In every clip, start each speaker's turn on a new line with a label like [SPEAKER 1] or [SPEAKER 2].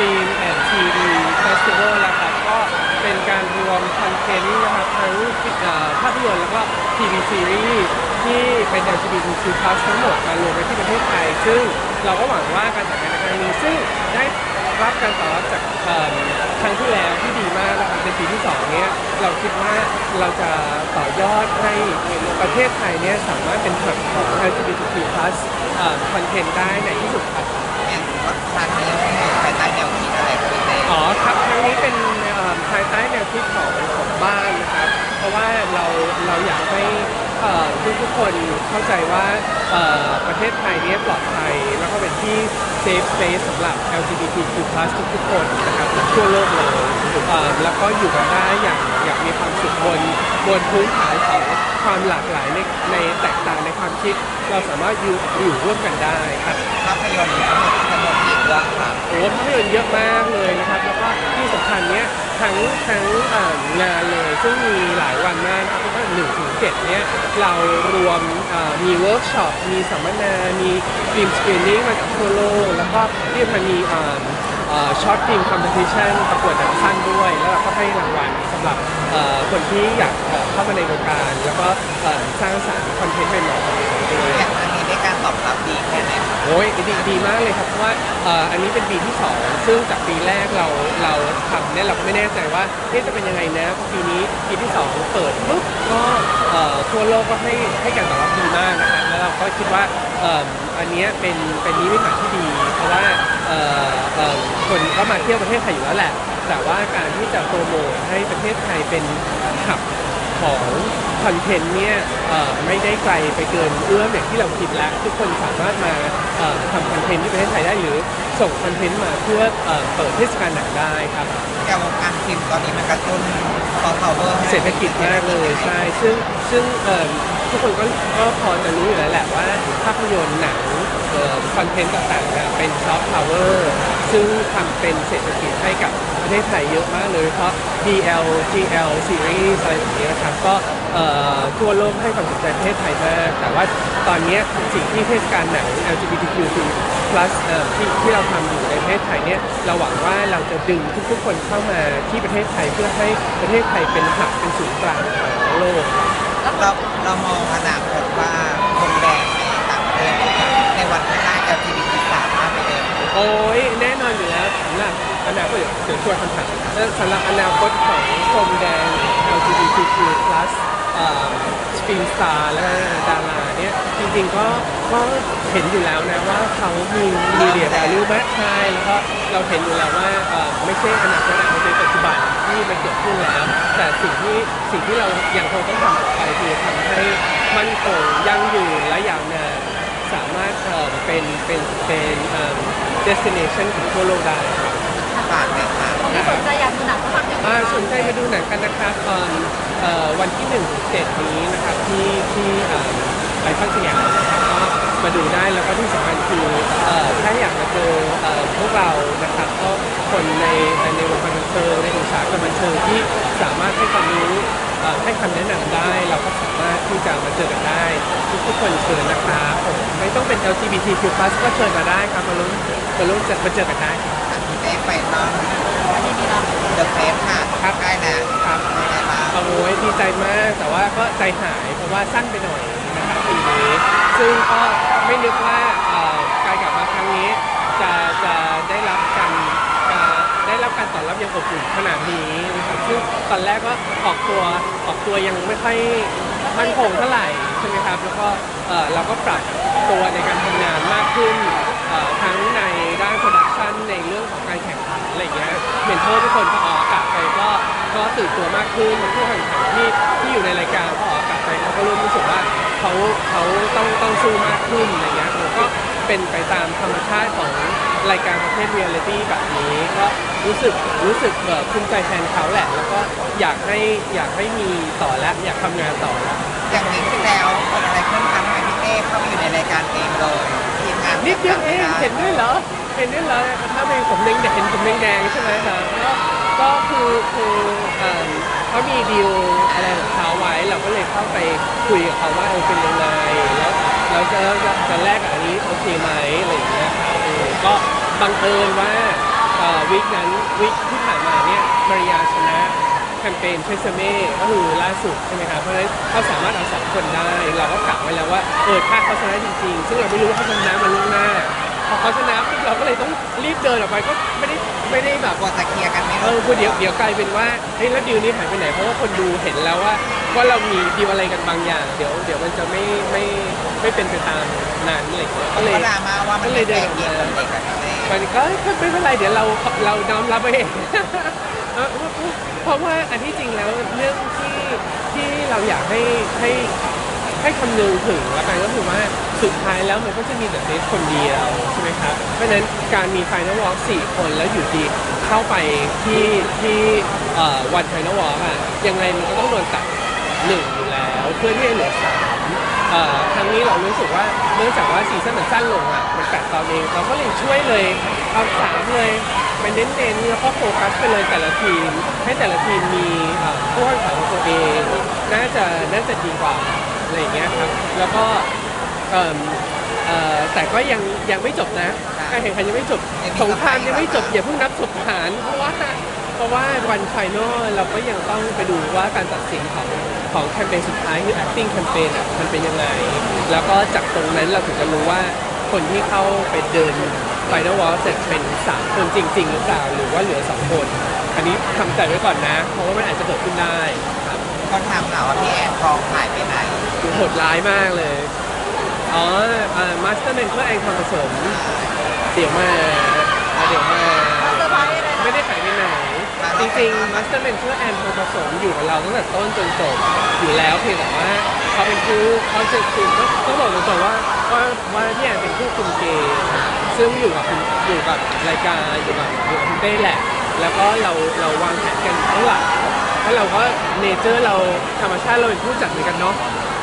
[SPEAKER 1] Film and TV Festival นะครับก็เป็นการรวมคอนเทนต์นะครับทั้งภาพยนตร์แล้วก็ทีวีซีรีส์ที่เป็น LGBTQ+ ทั้งหมดมารวมไว้ที่ประเทศไทย ซึ่งเราก็หวังว่าการจัดงานในครั้งนี้ซึ่งได้รับการตอบรับจากเอิ่มครั้งที่แล้วที่ดีมากนะครับในปีที่สองเนี้ยเราคิดว่าเราจะต่อยอดให้ประเทศไทยเนี่ยสามารถเป็นหับของ LGBTQ+ คอนเทนต์ได้ในที่สุดครับ
[SPEAKER 2] อย่างว่าครั้งนี้ภายใต้แนวคิดอะไรครับพี่เต้
[SPEAKER 1] อ๋อครับครั้งนี้เป็นเอ่อภายใต้แนวคิดของของบ้านนะครับ เพราะว่าเราเราอยากให้ทุกทุกๆคนเข้าใจว่าเอ่อประเทศไทยเนี้ปลอดภัย แล้วก็เป็นที่ safe space สำหรับ LGBTQ+ ทุกๆคนนะครับทั่วโลกเลยเอ่อแล้วก็อยู่กันได้อย่างอย่างมีความสุขบนบนพื้นฐานของความหลากหลายในในแตกต่างในความคิด เราสามารถอยู่อยู่ร่วมกันได้ครับ
[SPEAKER 2] ภาพยนตร์ทั้งหมดทั้งหมด กี่เรื่องครับ
[SPEAKER 1] โอ้ภาพยนตร์เยอะมากเลยนะครับแล้วก็ที่สำคัญเนี้ยทั้งทั้งเอ่องานเลยซึ่งมีหลายวันมากนะครับตั้งแต่หนึ่งถึงเจ็ดเนี้ยเรารวมเอ่อมีเวิร์กช็อปมีสัมมนา มีฟิล์มสกรีนนิ่งมาจากทั่วโลกแล้วก็ที่มันมีช็อตฟิล์มคอมเพติชันประกวดหนังสั้นด้วย แล้วเราก็ให้รางวัลสำหรับเอ่อคนที่อยากเอ่อเข้ามาในวงการ แล้วก็เอ่อสร้างสรรค์คอนเทนต์ใหม่ๆด้วย
[SPEAKER 2] อย่างครั้งนี้ได้การ ตอบรับดีแค่ไหนครับ
[SPEAKER 1] โอ้ยดีดีมากเลยครับเพราะว่าเอ่ออันนี้เป็นปีที่ 2 ซึ่งจากปีแรกเราเราทำเนี่ยเราก็ไม่แน่ใจว่าเอ๊ะจะเป็นยังไงนะเพราะปีนี้ปีที่ 2 เปิดปุ๊บก็เอ่อทั่วโลกก็ให้ให้การตอบรับดีมากนะครับแล้วเราก็คิดว่าเอ่ออันเนี้ยเป็นเป็นนิมิตหมายที่ดี เพราะว่าเอ่อเอ่อคนก็มาเที่ยวประเทศไทยอยู่แล้วแหละ แต่ว่าการที่จะโปรโมทให้ประเทศไทยเป็นหับ ของคอนเทนต์เนี่ยไม่ได้ไกลไปเกินเอื้อมอย่างที่เราคิดแล้ว ทุกคนสามารถมาทำคอนเทนต์ที่ประเทศไทยได้หรือส่งคอนเทนต์มาเพื่อเอเปิดเทศกาลหนังได้ครับ
[SPEAKER 2] อย่วงการฟิล์มตอนนี้มันกระตุ้นซอฟต์พาวเวอร์
[SPEAKER 1] เศรษฐกิจมากเลยใช่ซึ่งซึ่งทุกคนก็ก็พอจะรู้อยู่แล้วแหละว่าภาพยนตร์หนังคอนเทนต์ต่างๆเนี่ยเป็นซอฟต์พาวเวอร์ซึ่งทำเป็นเศรษฐกิจให้กับ ประเทศไทยเยอะมากเลยเพราะ DL GL Series อะไรแบบนี้นะครับ ก็เอ่อทั่วโลกให้ความสนใจประเทศไทยมาก แต่ว่าตอนนี้สิ่งที่เทศกาลหนัง LGBTQ+ plus ที่ที่เราทำอยู่ในประเทศไทยเนี่ยเราหวังว่าเราจะดึงทุกๆคนเข้ามาที่ประเทศไทยเพื่อให้ประเทศไทยเป็นหับเป็นศูนย์กลางของโลก
[SPEAKER 2] เราเรามองอนาคตว่าพรมแดงในต่างประเทศในวันข้างหน้า LGBT สามารถไปเดิน
[SPEAKER 1] โอ้ยแน่นอนอยู่แล้วสำหรับอนาคตเดี๋ยวเดี๋ยวชวนคำถามเอ่อสำหรับอนาคตของกรมแดง LGBTQ+ สปริงสตาร์และดาราเนี่ยจริงๆก็ก็เห็นอยู่แล้วนะว่าเขามีมีเดียแวลูมากใช่แล้วก็เราเห็นอยู่แล้วว่าเอ่อไม่ใช่อนาคตอะมันเป็นปัจจุบันที่มันเกิดขึ้นแล้ว แต่สิ่งที่สิ่งที่เรายังคงต้องทำต่อไปคือทำให้มันคงยั่งยืนและยาวนานสามารถเอ่อเป็นเป็นเป็นเอ่อ destination ของทั่วโลกได้ครับ
[SPEAKER 2] ฝากเลยค่ะ
[SPEAKER 3] ที่สนใจอยากดูหนังก็ทำอย่าง
[SPEAKER 1] อ่า
[SPEAKER 3] นี้
[SPEAKER 1] สนใจมาดูหนังกันนะครับตอนเอ่อวันที่1ถึง7นี้นะครับที่ที่เอ่อไอคอนสยามนะครับก็มาดูได้แล้วก็ที่สำคัญคือเอ่อถ้าอยากมาเจอเอ่อพวกเรานะครับก็คนในในวงการบันเทิงในอุตสาหกรรมบันเทิงที่สามารถให้ความรู้ เอ่อให้คำแนะนำได้ เราก็สามารถที่จะมาเจอกันได้ ทุกทุกๆคนเชิญนะครับผมไม่ต้องเป็น LGBTQ+ ก็เชิญมาได้ครับมาลุ้นมาลุ้นจะมาเจอกันได้ครับ
[SPEAKER 2] พี่เต้ไปนอน
[SPEAKER 3] ดีดีเนาะ
[SPEAKER 2] เดอะเฟสค่ะ
[SPEAKER 1] ครับ
[SPEAKER 2] ใกล้แล้ว
[SPEAKER 1] ครับ
[SPEAKER 2] เป็นไงบ้าง
[SPEAKER 1] โอ้ยดีใจมากแต่ว่าก็ใจหายเพราะว่าสั้นไปหน่อยนะครับปีนี้ซึ่งก็ไม่นึกว่าเอ่อการกลับมาครั้งนี้ จะจะได้รับการการได้รับ การตอบรับย่างอบอุ่นขนาดนี้นะครับซึ่งตอนแรกก็ออกตัวออกตัวยังไม่ค่อยมั่นคงเท่าไหร่ใช่ไหมครับ แล้วก็เอ่อเราก็ปรับตัวในการทำงานมากขึ้นเอ่อทั้งในด้านโปรดักชันในเรื่องของการแข่งขันอะไรอย่างเงี้ยเมนเทอร์ทุกคนพอออกอากาศไปก็ก็ตื่นตัวมากขึ้นผู้แข่งขันที่ที่อยู่ในรายการพอออกอากาศไปเขาก็เริ่มรู้สึกว่าเขาเขาต้องต้องสู้มากขึ้นอะไรเงี้ยมันก็เป็นไปตามธรรมชาติของ รายการประเภทเรียลลิตี้แบบนี้ก็รู้สึกรู้สึกแบบภูมิใจแทนเขาแหละ แล้วก็อยากให้อยากให้มีต่อและอยากทำงานต่อแล้ว
[SPEAKER 2] อย่างนี้ที่แล้วเกิดอะไรขึ้นคะทำไมพี่เต้เข้ามาอยู่ในรายการเองเลยทีมงาน
[SPEAKER 1] นิดเดียวเองเห็นด้วยเหรอเห็นด้วยเหรอถ้าเป็นผมแดงเห็นผมแดงๆใช่ไหมครับก็ก็คือคือเอิ่มเขามีดีลอะไรของเขาไว้เราก็เลยเข้าไปคุยกับเขาว่าเออเป็นยังไงแล้วเราจะจะจะแลกกับอันนี้โอเคไหมอะไรอย่างเงี้ยครับเออ ก็บังเอิญว่าเอ่อวีคนั้นวีคที่ผ่านมาเนี่ยมาริยาชนะแคมเปญเชสเม่ก็คือล่าสุดใช่ไหมครับเพราะฉะนั้นเขาสามารถเอาสองคนได้ เราก็กะไว้แล้วว่าเออถ้าเขาชนะจริงๆ ซึ่งเราไม่รู้ว่าเขาชนะมาล่วงหน้า พอเขาชนะปุ๊บเราก็เลยต้องรีบเดินออกไปก็ไม่ได้ไม่ได้แบบ
[SPEAKER 2] กลัวจะเคลียร์กันไม่
[SPEAKER 1] เออคือเดี๋ยวเดี๋ยวกลายเป็นว่าเฮ้ยแล้วดีลนี้หายไปไหนเพราะว่าคนดูเห็นแล้วว่าว่าเรามีดีลอะไรกันบางอย่าง เดี๋ยวเดี๋ยวมันจะไม่ไม่ไม่เป็นไปตามนั้นอะไรอย่างเงี้ยก็เลย
[SPEAKER 2] ก็ดราม่าว่ามัน
[SPEAKER 1] ก็เลยเดิน
[SPEAKER 2] เกมกับเด็กกับพี่เต้
[SPEAKER 1] มันก็ก็ไม่เป็นไรเดี๋ยวเราเราน้อมรับไปเอง เออเพราะว่าอันที่จริงแล้วเรื่องที่ที่เราอยากให้ให้ให้คำนึงถึงแล้วกันก็คือว่า สุดท้ายแล้วมันก็จะมีแต่เซสคนเดียวใช่ไหมครับ เพราะฉะนั้นการมีไฟนอลวอล์กสี่คนแล้วอยู่ดีเข้าไปที่ที่วันไฟนอลวอล์กอะยังไงมันก็ต้องโดนตัดหนึ่งอยู่แล้วเพื่อที่จะเหลือสามครั้งนี้เรารู้สึกว่าเนื่องจากว่าซีซั่นมันสั้นลงอะมันแปดตอนเองเราก็เลยช่วยเลยเอาสามเลยไปเน้นๆแล้วก็โฟกัสไปเลยแต่ละทีม ให้แต่ละทีมมีผู้แข่งขันของตัวเอง น่าจะน่าจะดีกว่าอะไรอย่างเงี้ยครับ แล้วก็ เอิ่มเอ่อแต่ก็ยังยังไม่จบนะการแข่งขันยังไม่จบสงครามยังไม่จบอย่าเพิ่งนับสุดฐาน เพราะว่าเพราะว่าวันไฟนอลเราก็ยังต้องไปดูว่าการตัดสินของของแคมเปญสุดท้ายคือ acting แคมเปญอะมันเป็นยังไง แล้วก็จากตรงนั้นเราถึงจะรู้ว่าคนที่เข้าไปเดินไฟนอลวอลเสร็จเป็น3คนจริง ๆ หรือเปล่าหรือว่าเหลือ2คน อันนี้ทำใจไว้ก่อนนะ เพราะว่ามันอาจจะเกิดขึ้นได้ครับ
[SPEAKER 2] ก็ถามข่าวว่าพี่แอนทองหายไปไหน
[SPEAKER 1] โหดร้ายมากเลย อ๋อมาสเตอร์เมนเพื่อแองทองผสม เดี๋ยวมาเดี๋ยวมา
[SPEAKER 3] เซอร์ไพรส์อะไร
[SPEAKER 1] ไม่ได้หายไปไหน จริงๆ Master Mentor and โทผสมอยู่กับเราตั้งแต่ต้นจนจบอยู่แล้วเพียงแต่ว่าเขาเป็นผู้เขาจะคือต้องบอกตรงๆว่าว่าว่าพี่แอนเป็นผู้คุมเกมซึ่งอยู่กับคุณอยู่กับรายการอยู่กับอยู่กับคุณเต้แหละ แล้วก็เราเราวางแผนกันข้างหลังเพราะเราก็เนเจอร์เราธรรมชาติเราเป็นผู้จัดเหมือนกันเนาะ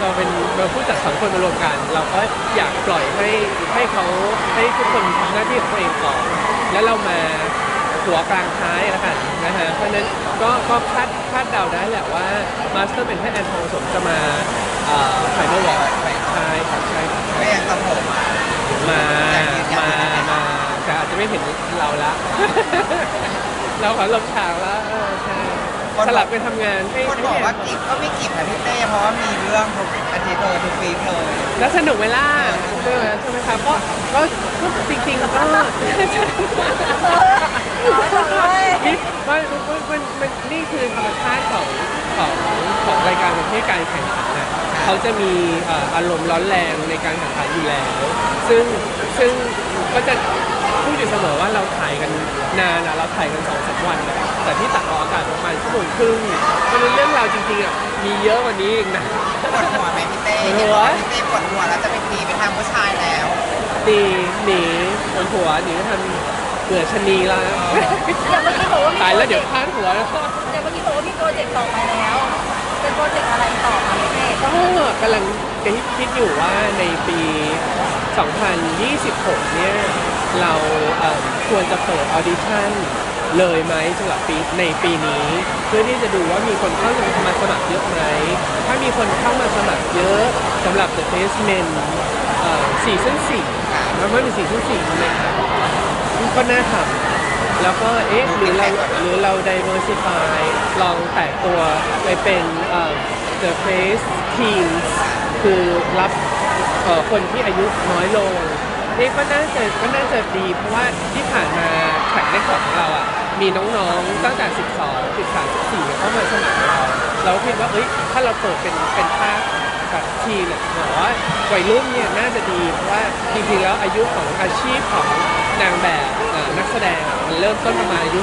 [SPEAKER 1] เราเป็นเราผู้จัดสองคนมารวมกัน เราก็อยากปล่อยให้ให้เขาให้ทุกคนทำหน้าที่ของตัวเองก่อนแล้วเรามาหัวกลางท้ายแล้วกันนะฮะเพราะฉะนั้นก็ก็คาดคาดเดาได้แหละว่ามาสเตอร์เป็นแค่แอนทองสมจะมาไฟนอลวอลใช่ครับใช่ครับ
[SPEAKER 2] ก็ยังต้องผมมา
[SPEAKER 1] มามามาแต่อาจจะไม่เห็นเราละเราขอลบฉากแล้วใช่ สลับไปทำงานให้
[SPEAKER 2] คน
[SPEAKER 1] ให้
[SPEAKER 2] บอก
[SPEAKER 1] แอน
[SPEAKER 2] ว่ากิบก็ไม่กิบนะพี่เต้เพราะว่ามีเรื่องทุกอาทิตย์เลยทุกวีคเลย
[SPEAKER 1] แล้วสนุกไหมล่ะใช่ไหมใช่ไหมครับก็ก็ก็จริงๆก็นี่มันมันมันมันนี่คือธรรมชาติของของของรายการประเภทการแข่งขันนะเขาจะมีเอ่ออารมณ์ร้อนแรงในการแข่งขันอยู่แล้ว ซึ่งซึ่งก็จะพู ดอยู่เสมอว่าเราถ่ายกันนานอะเราถ่ายกันสองสามวันอะแต่ที่ตัดออกอากาศประมาณชั่วโมงครึ่งเพราะฉะนั้นเรื่องราวจริงๆอะมีเยอะกว่านี้อีกนะ
[SPEAKER 2] ปวดหัวไหมพี่เต้
[SPEAKER 1] ปวดหัว
[SPEAKER 2] เห็นว่าพี่เต้ปวดหัวแล้วจะไปตีไปทางผู้ชายแล้ว
[SPEAKER 1] หนีหนีบนหัวหนีไม่ทันเบื่อชะนีแล้ว
[SPEAKER 3] อย่างเมื่อกี้บอกว่ามี
[SPEAKER 1] ตายแล้วเดี๋ยวพลาดหัวแล้ว
[SPEAKER 3] อย่างเมื่อกี้บอกว่ามีโปรเจกต์ต่อไปแล้ว เป็นโปรเจกต์อะไรต่อคะพี่เต้
[SPEAKER 1] ก็กำลังคิดคิดอยู่ว่าในปี 2026 เนี่ย เราเอ่อควรจะเปิดออดิชั่นเลยไหมสำหรับปีในปีนี้ เพื่อที่จะดูว่ามีคนเข้ามาสมัครเยอะไหม ถ้ามีคนเข้ามาสมัครเยอะสำหรับ The Face Men ซีซั่นสี่แล้วไม่เป็นซีซั่นสี่ใช่ไหมครับก็น่าทำแล้วก็เอ๊ะหรือเราหรือเรา diversify ลองแตกตัวไปเป็นเอ่อ The Face Teens คือรับเอ่อคนที่อายุน้อยลง นี่ก็น่าจะก็น่าจะดี เพราะว่าที่ผ่านมาแข่งได้ของเราอะมีน้องๆตั้งแต่ 12 13 14เข้ามาสมัครเรา เราคิดว่าเอ้ยถ้าเราเปิดเป็นเป็นภาคแบบทีเนี่ยบอกว่าวัยรุ่นเนี่ยน่าจะดีเพราะว่าจริงๆแล้วอายุของอาชีพของนางแบบนักแสดงอะมันเริ่มต้นประมาณอายุ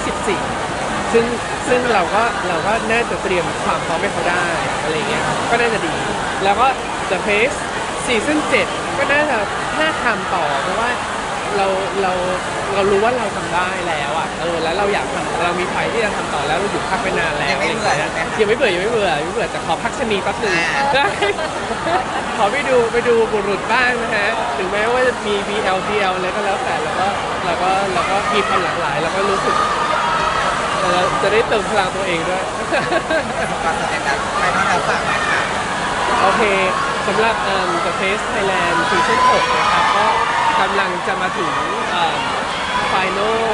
[SPEAKER 1] 14 ซึ่งซึ่งเราก็เราก็น่าจะเตรียมความพร้อมให้เขาได้อะไรเงี้ยก็น่าจะดี แล้วก็ The Face ซีซั่น7 ก็น่าจะน่าทำต่อเพราะว่าเราเราเรารู้ว่าเราทำได้แล้วอะเออแล้วเราอยากทำเรามีไฟที่จะทำต่อแล้วเราหยุดพักไปนานแล้ว
[SPEAKER 2] ยังไม่เบื่อ
[SPEAKER 1] อะไร
[SPEAKER 2] ใช่ไหม
[SPEAKER 1] เงี้ย
[SPEAKER 2] คะ
[SPEAKER 1] ยังไม่เบื่อยังไม่เบื่อยังไม่เบื่อแต่ขอพักชะนีแป๊บหนึง
[SPEAKER 2] อ่า
[SPEAKER 1] ได้ขอไปดูไปดูบุรุษบ้างนะฮะถึงแม้ว่าจะมี BL BL อะไรก็แล้วแต่เราก็เราก็เราก็มีความหลากหลายแล้วก็รู้สึกเราจะได้เติมพลังตัวเองด้วย
[SPEAKER 2] ก่อนจะแต่งงานไปนอกแล้วฝากหน่อยค่ะ
[SPEAKER 1] โอเค สำหรับเดอะเฟสไทยแลนด์ซีซั่น6นะครับก็กำลังจะมาถึงฟิแนล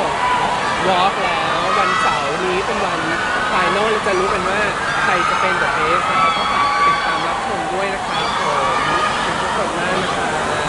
[SPEAKER 1] วอล์กแล้ววันเสาร์นี้เป็นวันฟิแนลเราจะรู้กันว่าใครจะเป็นเดอะเฟสนะครับก็ฝากติดตามรับชมด้วยนะครับผมขอบคุณทุกคนมากนะครับ